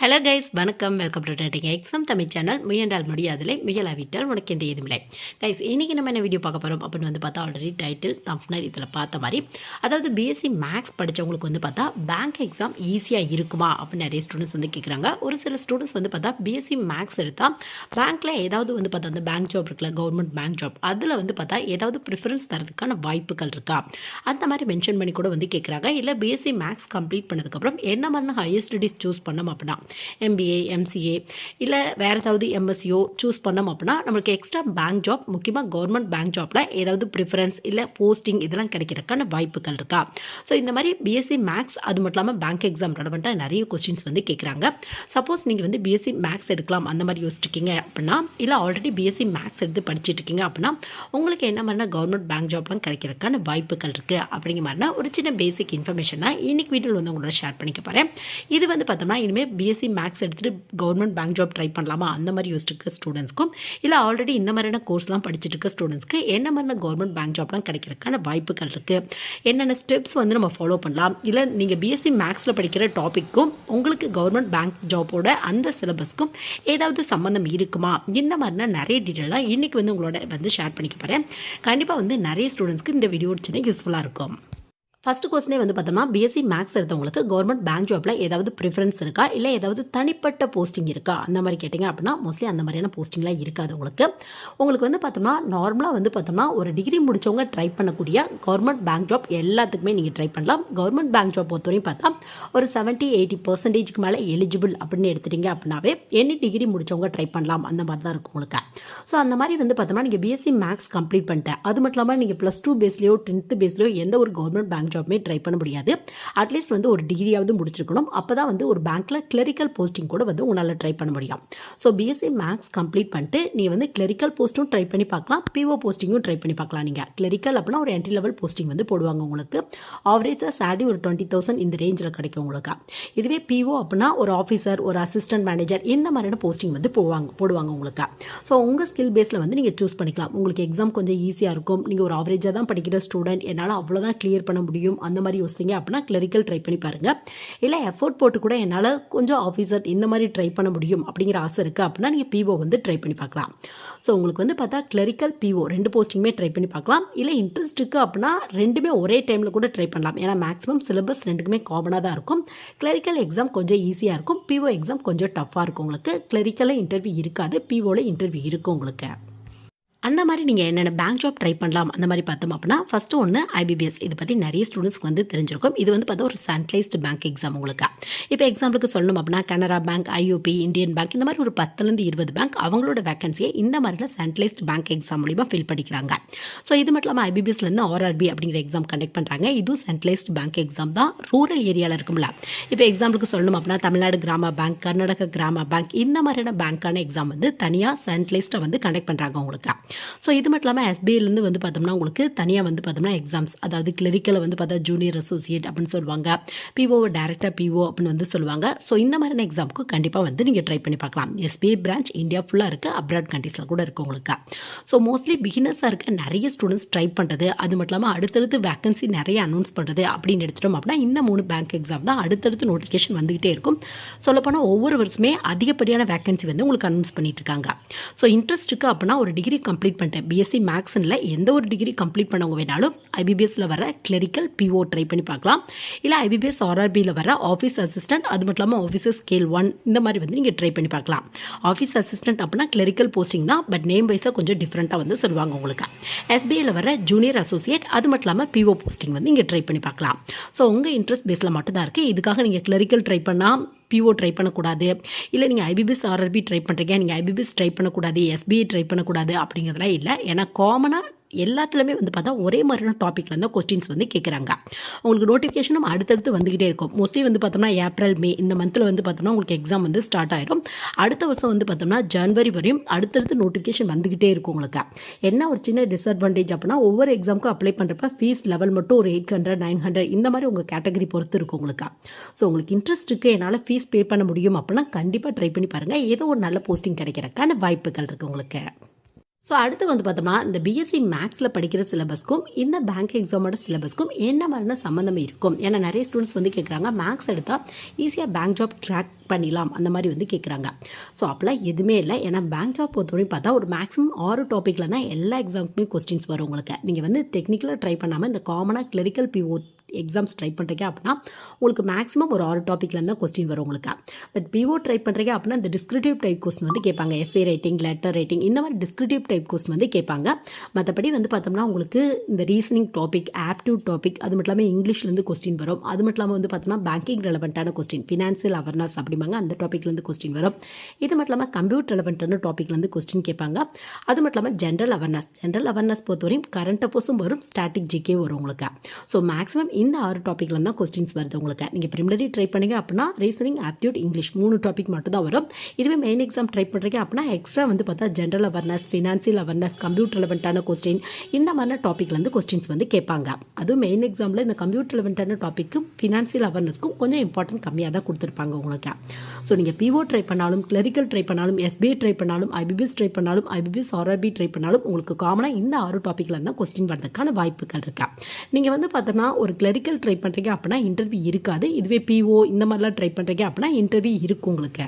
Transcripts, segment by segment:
Hello guys வணக்கம். Welcome to dating exam Tamil channel முயன்றால் முடியாதில்லை முயலாவிட்டால் உனக்கு என்ற ஏதுமில்லை கைஸ் இன்றைக்கி நம்ம என்ன வீடியோ பார்க்க போகிறோம் அப்படின்னு வந்து பார்த்தா ஆல்ரெடி டைட்டில் தம்ப்னர் இதில் பார்த்த மாதிரி. அதாவது பிஎஸ்சி மேக்ஸ் படித்தவங்களுக்கு வந்து பார்த்தா பேங்க் எக்ஸாம் ஈஸியாக இருக்குமா அப்படின்னு நிறைய ஸ்டூடெண்ட்ஸ் வந்து கேட்குறாங்க ஒரு சில ஸ்டூடெண்ட்ஸ் வந்து பார்த்தா பிஎஸ்சி மேக்ஸ் எடுத்தால் பேங்க்கில் ஏதாவது வந்து பார்த்தா அந்த பேங்க் ஜாப் இருக்குல்ல கவர்மெண்ட் பேங்க் ஜாப் அதில் வந்து பார்த்தா ஏதாவது ப்ரிஃபரன்ஸ் தரதுக்கான வாய்ப்புகள் இருக்கா? அந்த மாதிரி மென்ஷன் பண்ணி கூட வந்து கேட்குறாங்க இல்லை பிஎஸ்சி மேக்ஸ் கம்ப்ளீட் பண்ணதுக்கப்புறம் என்ன மாதிரி ஹையர் ஸ்டடீஸ் சூஸ் பண்ணோம் அப்படின்னா எம்பிஏ எம்சிஏ இல்லை வேறு ஏதாவது எம்எஸ்சியோ சூஸ் பண்ணோம் அப்படின்னா நம்மளுக்கு எக்ஸ்ட்ரா பேங்க் ஜாப் முக்கியமாக கவர்மெண்ட் பேங்க் ஜாப்பில் ஏதாவது ப்ரிஃபரன்ஸ் இல்லை போஸ்டிங் இதெல்லாம் கிடைக்கிறதுக்கான வாய்ப்புகள் இருக்கா? ஸோ இந்த மாதிரி பிஎஸ்சி மேக்ஸ் அது மட்டும் இல்லாமல் பேங்க் எக்ஸாம் ரெலவெண்ட்டாக நிறைய கொஸ்டின்ஸ் வந்து கேட்குறாங்க சப்போஸ் நீங்கள் வந்து பிஎஸ்சி மேக்ஸ் எடுக்கலாம் அந்த மாதிரி யோசிச்சிருக்கீங்க அப்படின்னா இல்லை ஆல்ரெடி பிஎஸ்சி மேக்ஸ் எடுத்து படிச்சுட்டு இருக்கீங்க அப்படின்னா உங்களுக்கு என்ன மாதிரினா கவர்மெண்ட் பேங்க் ஜாப்லாம் கிடைக்கிறதுக்கான வாய்ப்புகள் இருக்குது அப்படிங்கிற மாதிரினா ஒரு சின்ன பேசிக் இன்ஃபர்மேஷனாக இன்னைக்கு வீடியோவில் வந்து உங்களோட ஷேர் பண்ணிக்க போகிறேன் இது வந்து பார்த்தோம்னா இனிமேல் பிஎஸ்சி மேக்ஸ் எடுத்துகிட்டு கவர்மெண்ட் பேங்க் ஜாப் ட்ரை பண்ணலாமா? அந்த மாதிரி யோசிச்சுட்டு இருக்க ஸ்டூடெண்ட்ஸ்க்கும் இல்லை ஆல்ரெடி இந்த மாதிரியான கோர்ஸ்லாம் படிச்சுட்டு இருக்க ஸ்டூடெண்ட்ஸ்க்கு என்ன மாதிரியான கவர்மெண்ட் பேங்க் ஜாப்லாம் கிடைக்கிறதுக்கான வாய்ப்புகள் இருக்குது என்னென்ன ஸ்டெப்ஸ் வந்து நம்ம ஃபாலோ பண்ணலாம்? இல்லை நீங்கள் பிஎஸ்சி மேக்ஸில் படிக்கிற டாப்பிக்கும் உங்களுக்கு கவர்மெண்ட் பேங்க் ஜாப்போட அந்த சிலபஸ்க்கும் ஏதாவது சம்மந்தம் இருக்குமா? இந்த மாதிரினா நிறைய டீட்டெயிலாக இன்றைக்கி வந்து உங்களோட வந்து ஷேர் பண்ணிக்க போகிறேன் கண்டிப்பாக வந்து நிறைய ஸ்டூடெண்ட்ஸ்க்கு இந்த வீடியோ சின்ன யூஸ்ஃபுல்லாக இருக்கும். ஃபஸ்ட்டு கொஸ்டினே வந்து பார்த்தோம்னா பிஎஸ்சி மேக்ஸ் எடுத்தவங்களுக்கு கவர்மெண்ட் பேங்க் ஜாப்பில் ஏதாவது ப்ரிஃபரன்ஸ் இருக்கா? இல்லை ஏதாவது தனிப்பட்ட போஸ்டிங் இருக்கா? அந்த மாதிரி கேட்டிங்க அப்படின்னா மோஸ்ட்லி அந்த மாதிரியான போஸ்டிங்லாம் இருக்காது உங்களுக்கு. உங்களுக்கு வந்து பார்த்தோம்னா நார்மலாக வந்து பார்த்தோம்னா ஒரு டிகிரி முடித்தவங்க ட்ரை பண்ணக்கூடிய கவர்மெண்ட் பேங்க் ஜாப் எல்லாத்துக்குமே நீங்கள் ட்ரை பண்ணலாம். கவர்மெண்ட் பேங்க் ஜாப் பொறுத்தவரையும் பார்த்தா ஒரு செவன்ட்டி எயிட்டி பர்சன்டேஜ்க்கு மேலே எலிஜிபிள் அப்படின்னு எடுத்துட்டீங்க அப்படின்னாவே எனி டிகிரி முடித்தவங்க ட்ரை பண்ணலாம். அந்த மாதிரி தான் இருக்கும் உங்களுக்கு. ஸோ அந்த மாதிரி வந்து பார்த்தோம்னா நீங்கள் பிஎஸ்சி மேக்ஸ் கம்ப்ளீட் பண்ணிட்டேன். அது மட்டும் இல்லாமல் நீங்கள் ப்ளஸ் டூ பேஸ்லேயோ டென்த்து பேஸ்லையோ எந்த ஒரு கவர்மெண்ட் பேங்க் ஜாப்மே ட்ரை பண்ண முடியாது. அட்லீஸ்ட் வந்து ஒரு டிகிரியாவது முடிச்சிருக்கணும். அப்போ தான் வந்து ஒரு பேங்க்கில் கிளரிக்கல் போஸ்டிங் கூட வந்து உன்னால் ட்ரை பண்ண முடியும். ஸோ பிஎஸ்சி மேக்ஸ் கம்ப்ளீட் பண்ணிட்டு நீ வந்து கிளரிக்கல் போஸ்ட்டும் ட்ரை பண்ணி பார்க்கலாம். பிஓ போஸ்டிங்கும் ட்ரை பண்ணி பார்க்கலாம் நீங்கள் கிளரிக்கல் அப்படின்னா ஒரு என்ட்ரி லெவல் போஸ்டிங் வந்து போடுவாங்க உங்களுக்கு. ஆவரேஜாக சேலரி ஒரு டுவெண்ட்டி தௌசண்ட் இந்த ரேஞ்சில் கிடைக்கும் உங்களுக்கு. இதுவே பிஓ அப்படின்னா ஒரு ஆஃபீஸர் ஒரு அசிஸ்டன்ட் மேனேஜர் இந்த மாதிரியான போஸ்டிங் வந்து போவாங்க போடுவாங்க உங்களுக்கு. ஸோ உங்கள் ஸ்கில் பேஸில் வந்து நீங்கள் சூஸ் பண்ணிக்கலாம். உங்களுக்கு எக்ஸாம் கொஞ்சம் ஈஸியாக இருக்கும். நீங்கள் ஒரு ஆவரேஜாக தான் படிக்கிற ஸ்டூடெண்ட் என்னால் அவ்வளோதான் கிளியர் பண்ண முடியும். அந்த மாதிரி யோசிங்க. அப்படின்னா கிளரிக்கல் ட்ரை பண்ணி பாருங்கள் இல்லை எஃபோர்ட் போட்டு கூட என்னால் கொஞ்சம் ஆஃபீஸர் இந்த மாதிரி ட்ரை பண்ண முடியும் அப்படிங்கிற ஆசை இருக்குது அப்படின்னா நீங்கள் பிஓ வந்து ட்ரை பண்ணி பார்க்கலாம். ஸோ உங்களுக்கு வந்து பார்த்தா கிளரிக்கல் பிஓ ரெண்டு போஸ்டிங்குமே ட்ரை பண்ணி பார்க்கலாம். இல்லை இன்ட்ரெஸ்ட் இருக்குது அப்படின்னா ரெண்டுமே ஒரே டைமில் கூட ட்ரை பண்ணலாம். ஏன்னா மேக்ஸிமம் சிலபஸ் ரெண்டுக்குமே காமனாக தான் இருக்கும். கிளரிக்கல் எக்ஸாம் கொஞ்சம் ஈஸியாக இருக்கும். பிஓ எக்ஸாம் கொஞ்சம் டஃப்பாக இருக்கும் உங்களுக்கு. கிளரிக்கலில் இன்டர்வியூ இருக்காது. பிஓவில் இன்டர்வியூ இருக்கும் உங்களுக்கு. அந்த மாதிரி நீங்கள் என்னென்ன பேங்க் ஜாப் ட்ரை பண்ணலாம் அந்த மாதிரி பார்த்தோம் அப்படின்னா ஃபஸ்ட்டு ஒன்று ஐபிபிஎஸ் இதை பற்றி நிறைய ஸ்டூடெண்ட்ஸ்க்கு வந்து தெரிஞ்சிருக்கும். இது வந்து பார்த்தா ஒரு சென்ட்ரலைஸ்டு பேங்க் எக்ஸாம் உங்களுக்கு. இப்போ எக்ஸாம்பிளுக்கு சொல்லணும் அப்படின்னா Canara bank IOB Indian bank இந்த மாதிரி ஒரு பத்துலேருந்து இருபது பேங்க் அவங்களோட வேகன்சியை இந்த மாதிரிலாம் சென்ட்ரலைஸ்டு பேங்க் எக்ஸாம் மூலிமா ஃபில் படிக்கிறாங்க ஸோ இது மட்டும் இல்லாமல் ஐபிபிஎஸ்லேருந்து ஆர்ஆர்பி அப்படிங்கிற எக்ஸாம் கண்டக்ட் பண்ணுறாங்க இதுவும் சென்ட்ரலைஸ்டு பேங்க் எக்ஸாம் தான். ரூரல் ஏரியாவில் இருக்கும்ல. இப்போ எக்ஸாம்பிளுக்கு சொல்லணும் அப்படின்னா தமிழ்நாடு கிராம பேங்க் கர்நாடக கிராம பேங்க் இந்த மாதிரியான பேங்க்கான எக்ஸாம் வந்து தனியாக சென்ட்ரலைஸ்டாக வந்து கண்டக்ட் பண்ணுறாங்க உங்களுக்கு. ஸோ இது மட்டும் இல்லாமல் எஸ்பிஐலேருந்து வந்து பார்த்தோம்னா உங்களுக்கு தனியாக வந்து பார்த்தோம்னா எக்ஸாம்ஸ் அதாவது கிளரிக்கலை வந்து பார்த்தா ஜூனியர் அசோசியேட் அப்படின்னு சொல்லுவாங்க. பிஓ டேரக்டர் பிஓ அப்படின்னு வந்து சொல்லுவாங்க. ஸோ இந்த மாதிரியான எக்ஸாமுக்கு கண்டிப்பாக வந்து நீங்கள் ட்ரை பண்ணி பார்க்கலாம். எஸ்பிஐ பிரான்ச் இந்தியா ஃபுல்லாக இருக்குது அப்ராட் கண்ட்ரீஸில் கூட இருக்குது உங்களுக்கு. ஸோ மோஸ்ட்லி பிகினர்ஸாக இருக்க நிறைய ஸ்டூடெண்ட்ஸ் ட்ரை பண்ணுறது அது மட்டும் இல்லாமல் அடுத்தடுத்து வேக்கன்சி நிறைய அனௌன்ஸ் பண்ணுறது அப்படின்னு எடுத்துட்டோம் அப்படின்னா இந்த மூணு பேங்க் எக்ஸாம் தான் அடுத்தடுத்து நோட்டிஃபிகேஷன் வந்துகிட்டே இருக்கும். சொல்லப்போனால் ஒவ்வொரு வருஷமே அதிகப்படியான வேக்கன்சி வந்து உங்களுக்கு அனௌன்ஸ் பண்ணிட்டு இருக்காங்க. ஸோ இன்ட்ரெஸ்ட் இருக்குது அப்படின்னா ஒரு டிகிரி கம்ப்ளீட் பண்ணிட்டேன். பிஎஸ்சி மேக்ஸில் எந்த ஒரு டிகிரி கம்ப்ளீட் பண்ணவங்க வேணாலும் ஐபிபிஎஸ்சில் வர கிளரிக்கல் பிஓ ட்ரை பண்ணி பார்க்கலாம். இல்லை ஐபிபிஎஸ் ஆர்ஆர்பியில் வர ஆஃபீஸ் அசிஸ்டன்ட் அது மட்டும் இல்லாமல் ஆஃபீஸர் ஸ்கேல் ஒன் இந்த மாதிரி வந்து நீங்கள் ட்ரை பண்ணி பார்க்கலாம். ஆஃபீஸ் அசிஸ்டன்ட் அப்படின்னா கிளரிக்கல் போஸ்டிங் தான் பட் நேம் வைஸாக கொஞ்சம் டிஃப்ரெண்ட்டாக வந்து சொல்லுவாங்க உங்களுக்கு. எஸ்பிஐயில் வர ஜூனியர் அசோசியேட் அது மட்டும் இல்லாமல் பிஓ போஸ்டிங் வந்து இங்கே ட்ரை பண்ணி பார்க்கலாம். ஸோ உங்கள் இன்ட்ரெஸ்ட் பேஸில் மட்டும்தான் இருக்குது இதுக்காக நீங்கள் கிளரிக்கல் ட்ரை பண்ணால் பிஓ ட்ரை பண்ணக்கூடாது. இல்லை நீங்கள் ஐபிபிஎஸ் ஆர்ஆர்பி ட்ரை பண்ணுறீங்க நீங்கள் ஐபிபிஎஸ் ட்ரை பண்ணக்கூடாது எஸ்பிஐ ட்ரை பண்ணக்கூடாது அப்படிங்கிறதுலாம் இல்லை. ஏன்னா காமனாக எல்லாத்துலேயுமே வந்து பார்த்தா ஒரே மாதிரியான டாப்பிக்கில் இருந்தால் கொஸ்டின்ஸ் வந்து கேட்குறாங்க உங்களுக்கு நோட்டிஃபிகேஷனும் அடுத்தடுத்து வந்துக்கிட்டே இருக்கும். மோஸ்ட்லி வந்து பார்த்தோம்னா ஏப்ரல் மே இந்த மந்தில் வந்து பார்த்தோம்னா உங்களுக்கு எக்ஸாம் வந்து ஸ்டார்ட் ஆயிரும். அடுத்த வருஷம் வந்து பார்த்தோம்னா ஜனவரி வரையும் அடுத்தடுத்து நோட்டிஃபிகேஷன் வந்துக்கிட்டே இருக்கும் உங்களுக்கு. என்ன ஒரு சின்ன டிஸ்அட்வான்டேஜ் அப்படின்னா ஒவ்வொரு எக்ஸாமுக்கும் அப்ளை பண்ணுறப்ப ஃபீஸ் லெவல் மட்டும் ஒரு எயிட் ஹண்ட்ரட் நைன் ஹண்ட்ரட் இந்த மாதிரி உங்கள் கேட்டகரி பொறுத்து இருக்கும் உங்களுக்கு. ஸோ உங்களுக்கு இன்ட்ரெஸ்ட் இருக்குது என்னால் ஃபீஸ் பே பண்ண முடியும் அப்படின்னா கண்டிப்பாக ட்ரை பண்ணி பாருங்கள் ஏதோ ஒரு நல்ல போஸ்டிங் கிடைக்கிறக்கான வாய்ப்புகள் இருக்குது உங்களுக்கு. ஸோ அடுத்து வந்து பார்த்தோம்னா இந்த பிஎஸ்சி மேக்ஸில் படிக்கிற சிலபஸ்க்கும் இந்த பேங்க் எக்ஸாமோட சிலபஸ்க்கும் என்ன மாதிரியான சம்மந்தம் இருக்கும்? ஏன்னா நிறைய ஸ்டூடெண்ட்ஸ் வந்து கேட்குறாங்க மேக்ஸ் எடுத்தால் ஈஸியாக பேங்க் ஜாப் ட்ராக் பண்ணிடலாம். அந்த மாதிரி வந்து கேட்குறாங்க ஸோ அப்போலாம் எதுவுமே இல்லை. ஏன்னா பேங்க் ஜாப் பொறுத்தவரையும் பார்த்தா ஒரு மேக்ஸிமம் ஆறு டாப்பிக்கில் தான் எல்லா எக்ஸாமுக்குமே கொஸ்டின்ஸ் வரும் உங்களுக்கு. நீங்கள் வந்து டெக்னிக்கலாக ட்ரை பண்ணாமல் இந்த காமனாக கிளரிக்கல் பிஓ எக்ஸாம்ஸ் ட்ரை பண்ணுறீங்க அப்படின்னா உங்களுக்கு மேக்ஸிமம் ஒரு ஆறு டாப்பிக்லேருந்து தான் கொஸ்டின் வரும் உங்களுக்கு. பட் பிஓ ட்ரை பண்ணுறீங்க அப்படின்னா இந்த டிஸ்கிரிப்டிவ் டைப் கொஸ்டின் வந்து கேட்பாங்க. எஸ்ஏ ரைட்டிங் லெட்டர் ரைட்டிங் இந்த மாதிரி டிஸ்கிரிப்டிவ் டைப் கொஸ்டின் வந்து கேட்பாங்க. மற்றபடி வந்து பார்த்தோம்னா உங்களுக்கு இந்த ரீசனிங் டாபிக் ஆப்டியூட் டாபிக் அது மட்டும் இல்லாமல் இங்கிலீஷ்லேருந்து கொஸ்டின் வரும். அது மட்டும் இல்லாமல் வந்து பார்த்தோம்னா பேங்கிங் ரெலவெண்ட்டான கொஸ்டின் ஃபினான்சியல் அவர்னஸ் அப்படிம்பாங்க. அந்த டாப்பிக்லேருந்து கொஸ்டின் வரும். இது மட்டும் இல்லாமல் கம்ப்யூட்டர் ரெலவெண்ட்டான டாப்பிக்லேருந்து கொஸ்டின் கேட்பாங்க. அது மட்டும் இல்லாமல் ஜென்ரல் அவர்னஸ் ஜென்ரல் அவர்னஸ் பொறுத்தவரையும் கரண்ட் அப்போஸும் வரும் ஸ்டாட்டிக் ஜிகே வரும் உங்களுக்கு. ஸோ மேக்ஸிமம் இந்த ஆறு டாப்பிக்கில் தான் கொஸ்டின்ஸ் வருது உங்களுக்கு. நீங்கள் ப்ரிமினரி ட்ரை பண்ணீங்க அப்படின்னா ரீசனிங் ஆப்டியூட் இங்கிலீஷ் மூணு டாபிக் மட்டும் தான் வரும். இதுவே மெயின் எக்ஸாம் ட்ரை பண்ணுறீங்க அப்படின்னா எக்ஸ்ட்ரா வந்து பார்த்தா general awareness financial awareness computer ரெலவெண்ட்டான question இந்த மாதிரி டாப்பிக்லேருந்து கொஸ்டின்ஸ் வந்து கேட்பாங்க. அதுவும் மெயின் எக்ஸாமில் இந்த கம்ப்யூட்டர் ரெலவெண்ட்டான டாப்பிக்கும் ஃபினான்சியல் அவேர்னஸ்க்கும் கொஞ்சம் இம்பார்ட்டன்ட் கம்மியாக தான் கொடுத்துருப்பாங்க உங்களுக்கு. ஸோ நீங்கள் பிஓ ட்ரை பண்ணாலும் கிளரிக்கல் ட்ரை பண்ணாலும் எஸ்பிஐ ட்ரை பண்ணாலும் ஐபிபிஎஸ் ட்ரை பண்ணாலும் ஐபிபிஎஸ் ஆர்ஆர்பி ட்ரை பண்ணாலும் உங்களுக்கு காமனாக இந்த ஆறு டாப்பிக்கில் தான் கொஸ்டின் வரதுக்கான வாய்ப்புகள் இருக்கா. நீங்கள் வந்து பார்த்தோன்னா ஒரு கிளரிக்கல் ட்ரை பண்ணுறீங்க அப்படின்னா இன்டர்வியூ இருக்காது. இதுவே பிஓ இந்த மாதிரிலாம் ட்ரை பண்ணுறீங்க அப்படின்னா இன்டர்வியூ இருக்கும் உங்களுக்கு.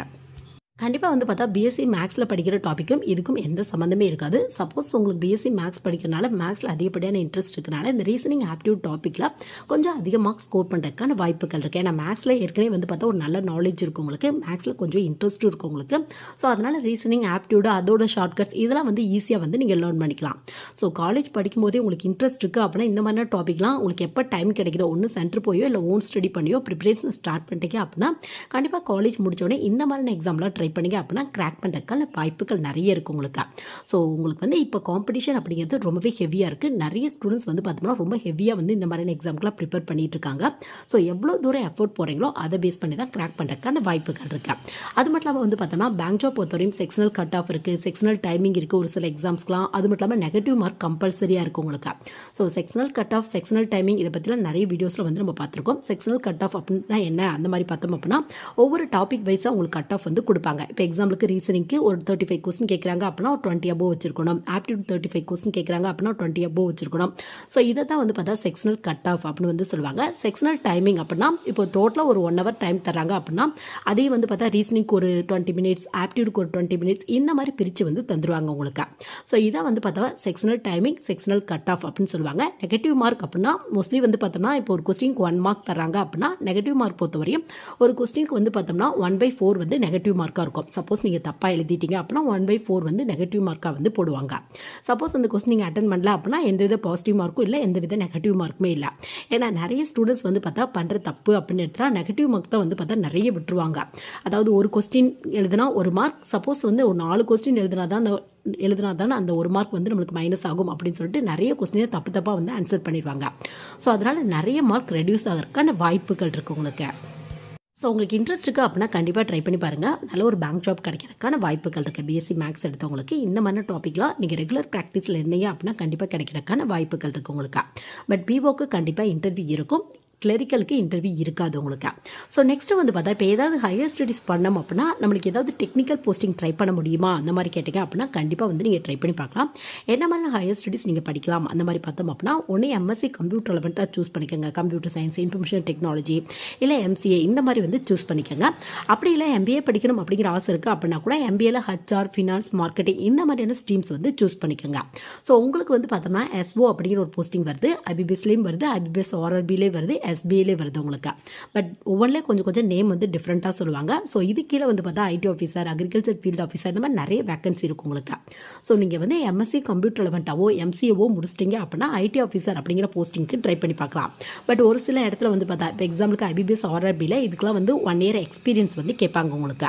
கண்டிப்பாக வந்து பார்த்தா பிஎஸ்சி மேக்ஸில் படிக்கிற டாப்பிக்கும் இதுக்கும் எந்த சம்மந்தமே இருக்காது. சப்போஸ் உங்களுக்கு பிஎஸ்சி மேக்ஸ் படிக்கிறனால மேக்ஸில் அதிகப்படியான இன்ட்ரெஸ்ட் இருக்கனால இந்த ரீசனிங் ஆப்டியூட் டாப்பிக்கில் கொஞ்சம் அதிகமாக ஸ்கோர் பண்ணுறதுக்கான வாய்ப்புகள் இருக்குது ஏன்னா மேக்ஸில் ஏற்கனவே வந்து பார்த்தா ஒரு நல்ல நாலேஜ் இருக்கும் உங்களுக்கு. மேக்ஸில் கொஞ்சம் இன்ட்ரெஸ்ட்டும் இருக்கும் உங்களுக்கு. ஸோ அதனால் ரீசனிங் ஆப்டியூடு அதோட ஷார்ட்கட்ஸ் இதெல்லாம் வந்து ஈஸியாக வந்து நீங்கள் லேர்ன் பண்ணிக்கலாம். ஸோ காலேஜ் படிக்கும்போதே உங்களுக்கு இன்ட்ரெஸ்ட் இருக்குது அப்படின்னா இந்த மாதிரியான டாப்பிக்லாம் உங்களுக்கு எப்போ டைம் கிடைக்குதோ ஒன்று சென்டர் போயோ இல்லை ஓன் ஸ்டடி பண்ணியோ ப்ரிப்பரேஷன் ஸ்டார்ட் பண்ணிட்டீங்க அப்படின்னா கண்டிப்பாக காலேஜ் முடிச்சோடனே இந்த மாதிரியான எக்ஸாம்லாம் ட்ரை பண்ணீங்க அப்படின்னா கிராக் பண்ணுறதுக்கான வாய்ப்புகள் நிறைய இருக்குது உங்களுக்கு. ஸோ உங்களுக்கு வந்து இப்போ காம்படிஷன் அப்படிங்கிறது ரொம்பவே ஹெவியாக இருக்குது நிறைய ஸ்டூடெண்ட்ஸ் வந்து பார்த்தோம்னா ரொம்ப ஹெவியாக வந்து இந்த மாதிரியான எக்ஸாம்க்குலாம் ப்ரிப்பேர் பண்ணிட்டு இருக்காங்க. ஸோ எவ்வளோ தூரம் எஃபோர்ட் போகிறீங்களோ அதை பேஸ் பண்ணி தான் கிராக் பண்ணுறதுக்கான வாய்ப்புகள் இருக்குது அது மட்டும் இல்லாமல் வந்து பார்த்தோம்னா பேங்க் ஜாப் பொறுத்தவரையும் செக்ஷனல் கட் ஆஃப் இருக்குது செக்ஷனல் டைமிங் இருக்குது ஒரு சில எக்ஸாம்ஸ்க்குலாம் அது மட்டும் இல்லாமல் நெகட்டிவ் மார்க் கம்பல்சரியாக இருக்குது உங்களுக்கு. So sectional cut off sectional timing இதை பற்றிலாம் நிறைய வீடியோஸில் வந்து நம்ம பார்த்துருக்கோம் செக்ஷனல் கட் ஆஃப் அப்படின்னா என்ன? அந்த மாதிரி பார்த்தோம் அப்படின்னா ஒவ்வொரு டாபிக் வைஸாக உங்களுக்கு கட் ஆஃப் வந்து கொடுப்பாங்க. இப்போ எக்ஸாம்பிளுக்கு ரீசனிங்க்கு ஒரு தேர்ட்டி ஃபைவ் கொஸ்டின் கேட்குறாங்க அப்படின்னா ஒரு டுவெண்ட்டி அபோவ் வச்சிருக்கணும். ஆப்டிடியூட் தேர்ட்டி ஃபைவ் கொஸ்டின் கேட்குறாங்க அப்படின்னா டுவெண்ட்டி அபோவ் வச்சிருக்கணும். ஸோ இதை தான் வந்து பார்த்தா செக்ஷனல் கட் ஆஃப் அப்படின்னு வந்து சொல்லுவாங்க. செக்ஷனல் டைமிங் அப்படின்னா இப்போ டோட்டலாக ஒரு ஒன் ஹவர் டைம் தராங்க அப்படின்னா அதே வந்து பார்த்தா ரீசனிங்க்கு ஒரு டுவெண்ட்டி மினிட்ஸ் ஆப்டிடியூட்க்கு ஒரு டுவெண்ட்டி மினிட்ஸ் இந்த மாதிரி பிரித்து வந்து தந்துருவாங்க உங்களுக்கு. ஸோ இதான் வந்து பார்த்தா sectional timing sectional cut off அப்படின்னு சொல்லுவாங்க. நெகட்டிவ் மார்க் அப்படின்னா மோஸ்ட்லி வந்து பார்த்தோம்னா இப்போ ஒரு கொஸ்டினுக்கு ஒன் மார்க் தராங்க அப்படின்னா நெகட்டிவ் மார்க் பொறுத்தவரையும் ஒரு கொஸ்டினுக்கு வந்து பார்த்தோம்னா ஒன் பை ஃபோர் வந்து நெகட்டிவ் மார்க்காக இருக்கும். சப்போஸ் நீங்கள் தப்பாக எழுதிட்டீங்க அப்படின்னா ஒன் பை ஃபோர் வந்து நெகட்டிவ் மார்க்காக வந்து போடுவாங்க. சப்போஸ் அந்த கொஸ்டின் நீங்கள் அட்டன் பண்ணல அப்படின்னா எந்த வித பாசிட்டிவ் மார்க்கும் இல்லை எந்த வித நெகட்டிவ் மார்க்குமே இல்லை. ஏன்னா நிறைய ஸ்டூடெண்ட்ஸ் வந்து பார்த்தா பண்ணுற தப்பு அப்படின்னு எடுத்துனா நெகட்டிவ் மார்க் தான் வந்து பார்த்தா நிறைய விட்டுருவாங்க. அதாவது ஒரு கொஸ்டின் எழுதுனா ஒரு மார்க் சப்போஸ் வந்து ஒரு நாலு கொஸ்டின் எழுதுனா தான் அந்த எழுதுனா தானே அந்த ஒரு மார்க் வந்து நம்மளுக்கு மைனஸ் ஆகும் அப்படின்னு சொல்லிட்டு நிறைய கொஸ்டினை தப்பு தப்பாக வந்து ஆன்சர் பண்ணிடுவாங்க ஸோ அதனால் நிறைய மார்க் ரெடியூஸ் ஆகிறதுக்கான வாய்ப்புகள் இருக்குது உங்களுக்கு. ஸோ உங்களுக்கு இன்ட்ரெஸ்ட் இருக்குது அப்படின்னா கண்டிப்பாக ட்ரை பண்ணி பாருங்கள் நல்ல ஒரு பேங்க் ஜாப் கிடைக்கிறதுக்கான வாய்ப்புகள் இருக்குது பிஎஸ்சி மேக்ஸ் எடுத்தவங்களுக்கு இந்த மாதிரி டாப்பிக்லாம் நீங்கள் ரெகுலர் ப்ராக்டிஸில் இருந்தீங்க அப்படின்னா கண்டிப்பாக கிடைக்கிறதுக்கான வாய்ப்புகள் இருக்குது உங்களுக்கு. பட் பிஓக்கு கண்டிப்பாக இன்டர்வியூ இருக்கும். கிளரிக்கலுக்கு இன்டர்வியூ இருக்காது உங்களுக்கு. ஸோ நெக்ஸ்ட்டு வந்து பார்த்தா இப்போ ஏதாவது ஹையர் ஸ்டடீஸ் பண்ணோம் அப்படின்னா நம்மளுக்கு ஏதாவது டெக்னிக்கல் போஸ்டிங் ட்ரை பண்ண முடியுமா? அந்த மாதிரி கேட்டிங்க அப்படின்னா கண்டிப்பாக வந்து நீங்கள் ட்ரை பண்ணி பார்க்கலாம். என்ன மாதிரி ஹையர் ஸ்டடீஸ் நீங்கள் படிக்கலாம்? அந்த மாதிரி பார்த்தோம் அப்படின்னா ஒன்று எம்எஸ்சி கம்ப்யூட்டர் லெவன்ட்டாக சூஸ் பண்ணிக்கோங்க. கம்ப்யூட்டர் சயின்ஸ் இன்ஃபர்மேஷன் டெக்னாலஜி இல்லை எம்சிஏ இந்த மாதிரி வந்து சூஸ் பண்ணிக்கோங்க. அப்படி இல்லை எம்பிஏ படிக்கணும் அப்படிங்கிற ஆசை இருக்குது அப்படின்னா கூட எம்பிஏல ஹச்ஆர் ஃபினான்ஸ் மார்க்கெட்டிங் இந்த மாதிரியான ஸ்ட்ரீம்ஸ் வந்து சூஸ் பண்ணிக்கோங்க. ஸோ உங்களுக்கு வந்து பார்த்தோம்னா எஸ்ஓ அப்படிங்கிற ஒரு போஸ்டிங் வருது. ஐபிபிஎஸ்லேயும் வருது. ஐபிபிஎஸ் ஆர்ஆர்பிலே வருது. எஸ்பிஐலே வருது உங்களுக்கு. பட் ஒவ்வொன்றிலே கொஞ்சம் கொஞ்சம் நேம் வந்து டிஃப்ரெண்ட்டாக சொல்லுவாங்க. ஸோ இது கீழே வந்து பார்த்தா IT officer agriculture field officer இந்த மாதிரி நிறைய வேக்கன்சி இருக்கும் உங்களுக்கு. ஸோ நீங்கள் வந்து எம்எஸ்சி கம்ப்யூட்டர் லெவன்ட்டாவோ எம்சிஏவோ முடிச்சிட்டிங்க அப்படின்னா ஐடி ஆஃபீஸர் அப்படிங்கிற போஸ்டிங்க்கு ட்ரை பண்ணி பார்க்கலாம். பட் ஒரு சில இடத்துல வந்து பார்த்தா இப்போ எக்ஸாம்பிளுக்கு ஐபிபிஎஸ் ஆர்ஆர்பியில் இதுக்கெலாம் வந்து ஒன் இயர் எக்ஸ்பீரியன்ஸ் வந்து கேட்பாங்க உங்களுக்கு.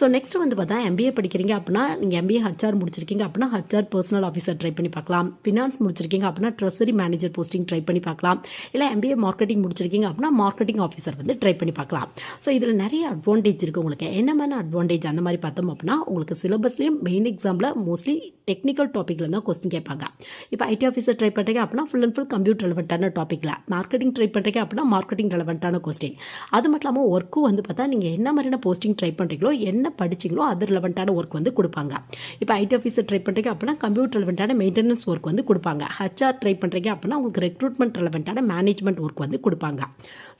ஸோ நெக்ஸ்ட் வந்து பார்த்தா எம்பிஏ படிக்கிறீங்க அப்படின்னா நீங்கள் எம்பிஏ ஹச்ஆர் முடிச்சிருக்கீங்க அப்படின்னா ஹச்ஆர் பர்சனல் ஆஃபீஸர் ட்ரை பண்ணி பார்க்கலாம். ஃபினான்ஸ் முடிச்சிருக்கீங்க அப்படின்னா ட்ரெஸரி மேனேஜர் போஸ்டிங் ட்ரை பண்ணி பார்க்கலாம். இல்லை எம்பிஏ மார்க்கெட்டிங் முடிச்சு முடிச்சிருக்கீங்க அப்படின்னா மார்க்கெட்டிங் ஆஃபீஸர் வந்து ட்ரை பண்ணி பார்க்கலாம். ஸோ இதில் நிறைய அட்வான்டேஜ் இருக்குது உங்களுக்கு. என்ன மாதிரி அட்வான்டேஜ் அந்த மாதிரி பார்த்தோம் அப்படின்னா உங்களுக்கு சிலபஸ்லேயும் மெயின் எக்ஸாமில் மோஸ்ட்லி டெக்னிக்கல் டாப்பிக்கில் தான் கொஸ்டின் கேட்பாங்க. இப்போ ஐடி ஆஃபீஸர் ட்ரை பண்ணுறீங்க அப்படின்னா ஃபுல் அண்ட் ஃபுல் கம்ப்யூட்டர் ரெலவெண்ட்டான டாப்பிக்கில் மார்க்கெட்டிங் ட்ரை பண்ணுறீங்க அப்படின்னா மார்க்கெட்டிங் ரெலவெண்ட்டான கொஸ்டின் அது மட்டும் இல்லாமல் ஒர்க்கும் வந்து பார்த்தா நீங்கள் என்ன மாதிரியான போஸ்டிங் ட்ரை பண்ணுறீங்களோ என்ன படிச்சிங்களோ அது ரெலவெண்ட்டான ஒர்க் வந்து கொடுப்பாங்க. இப்போ ஐடி ஆஃபீஸர் ட்ரை பண்ணுறீங்க அப்படின்னா கம்ப்யூட்டர் ரெலவெண்ட்டான மெயின்டெனன்ஸ் ஒர்க் வந்து கொடுப்பாங்க. ஹச்ஆர் ட்ரை பண்ணுறீங்க அப்படின்னா உங்களுக்கு ரெக்ரூட்மெண்ட் ரெலவெண்ட்டான மேனேஜ்மெண்ட் ஒர்க் வந்து கொடுப்பாங்க. கொடுப்பாங்க.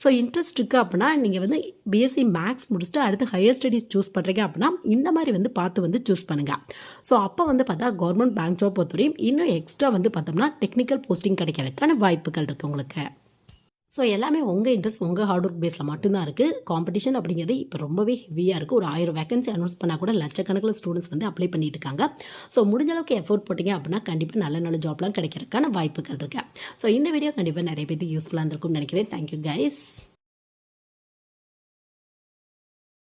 ஸோ இன்ட்ரெஸ்ட் இருக்குது அப்படின்னா நீங்கள் வந்து பிஎஸ்சி மேக்ஸ் முடிச்சுட்டு அடுத்து ஹையர் ஸ்டடீஸ் சூஸ் பண்ணுறீங்க அப்படின்னா இந்த மாதிரி வந்து பார்த்து வந்து சூஸ் பண்ணுங்கள் ஸோ அப்போ வந்து பார்த்தா கவர்மெண்ட் பேங்க் ஜாப் பொறுத்தவரையும் இன்னும் எக்ஸ்ட்ரா வந்து பார்த்தோம்னா டெக்னிக்கல் போஸ்டிங் கிடைக்கிறதுக்கான வாய்ப்புகள் இருக்குது உங்களுக்கு. ஸோ எல்லாமே உங்கள் இன்ட்ரெஸ்ட் உங்கள் ஹார்ட் ஒர்க் பேஸில் மட்டும்தான் இருக்குது காம்படிஷன் அப்படிங்கிறது இப்போ ரொம்பவே ஹெவியாக இருக்குது ஒரு ஆயிரம் வேகன்சி அனௌன்ஸ் பண்ணால் கூட லட்சக்கணக்கில் ஸ்டூடெண்ட்ஸ் வந்து அப்ளை பண்ணிட்டு இருக்காங்க. ஸோ முடிஞ்ச அளவுக்கு எஃபோர்ட் போட்டிங்க அப்படின்னா கண்டிப்பாக நல்ல நல்ல ஜாப்லாம் கிடைக்கிறதுக்கான வாய்ப்புகள் இருக்குது ஸோ இந்த வீடியோ கண்டிப்பாக நிறைய பேருக்கு யூஸ்ஃபுல்லாக இருந்திருக்கும்னு நினைக்கிறேன். Thank you guys